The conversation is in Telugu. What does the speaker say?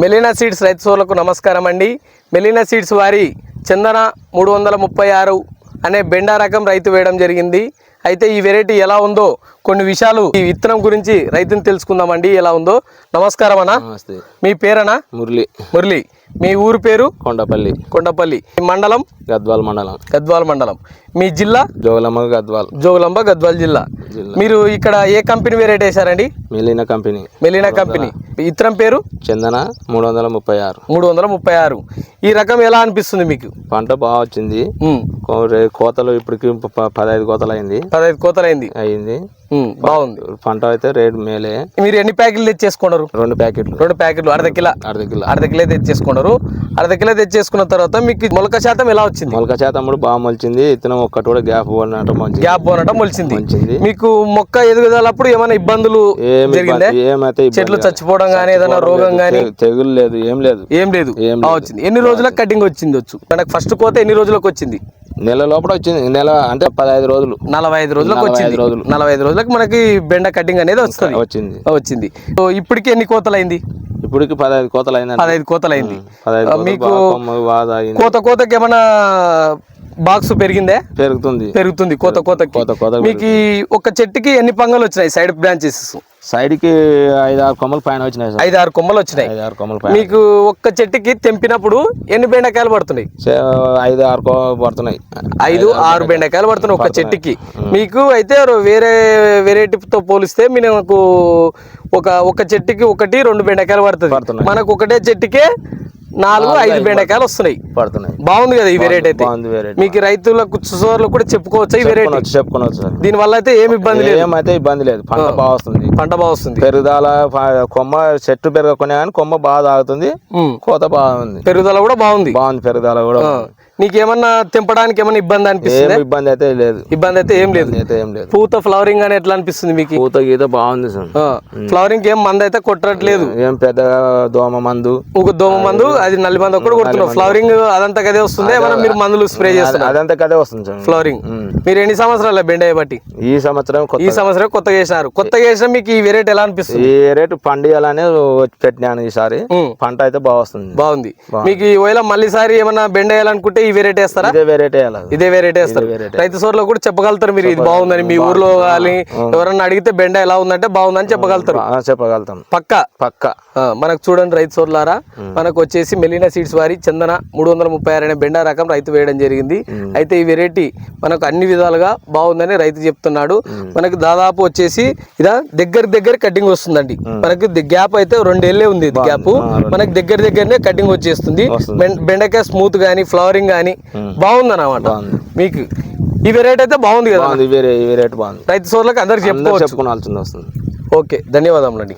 మెలీనా సీడ్స్ రైతు సోర్లకు నమస్కారం అండి. మెలీనా సీడ్స్ వారి చందన మూడు వందల ముప్పై ఆరు అనే బెండా రకం రైతు వేయడం జరిగింది. అయితే ఈ వెరైటీ ఎలా ఉందో కొన్ని విషయాలు ఈ విత్తనం గురించి రైతుని తెలుసుకుందామండి. ఎలా ఉందో. నమస్కారం అన్న. నమస్తే. మీ పేరనా మురళి. మురళి. మీ ఊరు పేరు? కొండపల్లి. కొండపల్లి. మీ మండలం? గద్వాల్ మండలం. గద్వాల మండలం. మీ జిల్లా? జోగులమ్మ గద్వాల్. జోగులాంబ గద్వాల జిల్లా. మీరు ఇక్కడ ఏ కంపెనీ వెరైటీ వేశారండి? మిలిన కంపెనీ. మెలీనా కంపెనీ. ఇత్తనం పేరు? చందన మూడు వందల ముప్పై ఆరు. మూడు వందల ముప్పై ఆరు. ఈ రకం ఎలా అనిపిస్తుంది మీకు? పంట బాగా వచ్చింది. కోతలు ఇప్పటికి పదహైదు కోతలు అయింది పదహైదు కోతలైంది. అయింది ఉమ్, బాగుంది. పంట అయితే రేటు మేలే. మీరు ఎన్ని ప్యాకెట్లు తెచ్చేసుకున్నారు? రెండు ప్యాకెట్లు. రెండు ప్యాకెట్లు. అర్ధ కిలో. అర్ధ కిలో. అర్ధ కిలో తెచ్చేసుకున్నారు. అర్ధ కిలో తెచ్చేసుకున్న తర్వాత మీకు మొలక శాతం ఎలా వచ్చింది? మొలక శాతం కూడా బాగా మొలిచింది. ఇతను ఒక్కటి కూడా గ్యాప్ మంచి గ్యాప్ పోనటం మొలిచింది. మంచిది మీకు మొక్క ఎదుగుదలప్పుడు ఏమైనా ఇబ్బందులు జరిగిందా? ఏమైతే చెట్లు. చచ్చిపోవడం కానీ ఏదైనా రోగం కానీ తెగులు లేదు ఏం లేదు. ఏం లేదు. వచ్చింది. ఎన్ని రోజులకు కటింగ్ వచ్చింది వచ్చు? మనకు ఫస్ట్ కోత ఎన్ని రోజులకు వచ్చింది? నెల లోపల వచ్చింది. నెల అంటే పదహైదు రోజులు. నలభై ఐదు రోజులకు వచ్చింది. రోజులు. నలభై ఐదు రోజులకు మనకి బెండ కటింగ్ అనేది వస్తుంది. వచ్చింది. వచ్చింది. సో ఇప్పటికి ఎన్ని కోతలు అయింది ఇప్పటికి పదహైదు కోతలు అయిందండి పదహైదు కోతలు అయింది. మీకు. కోత కోతకి ఏమైనా బాక్స్ పెరిగిందే? పెరుగుతుంది. పెరుగుతుంది కోత కోతకి. కోత కోత మీకు ఒక చెట్టుకి ఎన్ని పంగలు వచ్చినాయి సైడ్ బ్రాంచెస్? సైడ్కి ఐదు ఆరు కొమ్మలు పైన వచ్చినాయి ఐదు ఆరు కొమ్మలు వచ్చినాయి. ఐదు ఆరు కొమ్మలు పైన మీకు ఒక్క చెట్టుకి తెంపినప్పుడు ఎన్ని బెండకాయలు పడుతున్నాయి? ఐదు ఆరు పడుతున్నాయి. ఐదు ఆరు బెండకాయలు పడుతున్నాయి ఒక చెట్టుకి. మీకు అయితే వేరే వెరైటీతో పోలిస్తే మీకు ఒక ఒక చెట్టుకి ఒకటి రెండు బెండకాయలు పడుతుంది. మనకు ఒకటే చెట్టుకే నాలుగు ఐదు బెండకాయలు వస్తున్నాయి. పడుతున్నాయి. బాగుంది కదా ఈ వెరైటీ అయితే. మీకు రైతులకు సోర్లకు కూడా చెప్పుకోవచ్చు ఈ వెరైటీ చెప్పుకోవచ్చు దీని వల్ల అయితే ఏమి ఇబ్బంది లేదు. ఏమైతే ఇబ్బంది లేదు. పంట బాగా వస్తుంది. పంట బాగా వస్తుంది. పెరుగుదల కొమ్మ చెట్టు పెరగకునే కానీ కొమ్మ బాగా తాగుతుంది. కోత బాగుంది. పెరుగుదల కూడా బాగుంది. బాగుంది పెరుగుదల కూడా నీకేమన్నా తెంపడానికి ఏమన్నా ఇబ్బంది అనిపిస్తుంది? ఇబ్బంది అయితే లేదు. ఇబ్బంది అయితే ఏం లేదు. ఏం లేదు. పూత ఫ్లవరింగ్ అని ఎట్లా అనిపిస్తుంది మీకు? పూత గీత బాగుంది సార్. ఫ్లవరింగ్ ఏం మంది అయితే కొట్టట్లేదు. ఏం పెద్దగా దోమ మందు. ఒక దోమ మందు అది నల్లి మందు కూడా కొడుతున్నావు. ఫ్లవరింగ్ అదంతా కదే వస్తుంది? ఏమన్నా మీరు మందులు స్ప్రే చేస్తున్నారు అదంతా కదే వస్తుంది సార్. ఫ్లవరింగ్. మీరు ఎన్ని సంవత్సరాల బెండాయి బట్టి? ఈ సంవత్సరం ఈ సంవత్సరం కొత్తగా చేసినారు. కొత్తగా చేసిన మీకు ఈ వెరైటీ ఎలా అనిపిస్తుంది? ఈ రేటు పండియాలనే పెట్టినాను ఈసారి. పంట అయితే బాగా వస్తుంది. బాగుంది. మీకు ఈ ఒకవేళ మళ్ళీసారి ఏమన్నా బెండ వేయాలనుకుంటే ఈ వెరైటీ వేస్తారా? ఇదే వెరైటీ ఇదే వెరైటీ వేస్తారు. రైతు సోర్లో కూడా చెప్పగలుగుతారు మీరు ఇది బాగుందని. మీ ఊర్లో కానీ ఎవరన్నా అడిగితే బెండ ఎలా ఉందంటే బాగుందని చెప్పగలుగుతారు. చెప్పగలుగుతాం. పక్కా? పక్క. మనకు చూడండి రైతు సోర్లారా మనకు వచ్చేసి మెలీనా సీడ్స్ వారి చందన మూడు వందల ముప్పై ఆరు అనే బెండ రకం రైతు వేయడం జరిగింది. అయితే ఈ వెరైటీ మనకు అన్ని విధాలుగా బాగుందని రైతు చెప్తున్నాడు. మనకు దాదాపు వచ్చేసి ఇదా దగ్గర దగ్గర కటింగ్ వస్తుందండి. మనకి గ్యాప్ అయితే రెండేళ్ళే ఉంది గ్యాప్. మనకి దగ్గర దగ్గరనే కటింగ్ వచ్చేస్తుంది. బెండకాయ స్మూత్ కానీ ఫ్లవరింగ్ కానీ బాగుంది అన్నమాట బాగుంది. మీకు ఈ వెరైటీ అయితే బాగుంది కదా రైతు సోర్లకు అందరికి చెప్పుకోవాల్సింది వస్తుంది. ఓకే ధన్యవాదములండి.